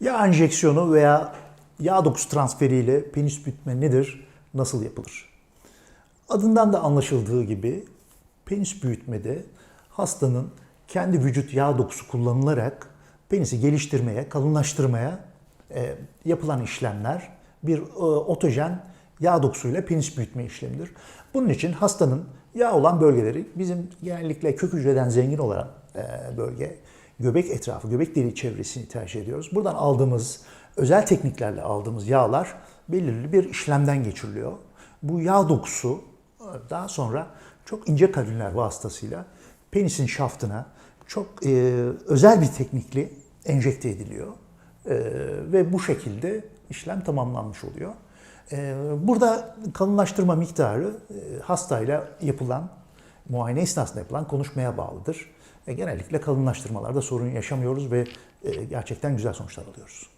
Yağ enjeksiyonu veya yağ dokusu transferiyle penis büyütme nedir, nasıl yapılır? Adından da anlaşıldığı gibi penis büyütmede hastanın kendi vücut yağ dokusu kullanılarak penisi geliştirmeye, kalınlaştırmaya e, yapılan işlemler bir e, otojen yağ dokusuyla penis büyütme işlemidir. Bunun için hastanın yağ olan bölgeleri bizim genellikle kök hücreden zengin olan e, bölge göbek etrafı, göbek deliği çevresini tercih ediyoruz. Buradan aldığımız özel tekniklerle aldığımız yağlar belirli bir işlemden geçiriliyor. Bu yağ dokusu e, daha sonra çok ince kalünler vasıtasıyla penisin şaftına çok e, özel bir teknikle enjekte ediliyor. E, ve bu şekilde işlem tamamlanmış oluyor. E, burada kalınlaştırma miktarı e, hastayla yapılan, muayene esnasında yapılan konuşmaya bağlıdır. Genellikle kalınlaştırmalarda sorun yaşamıyoruz ve e, gerçekten güzel sonuçlar alıyoruz.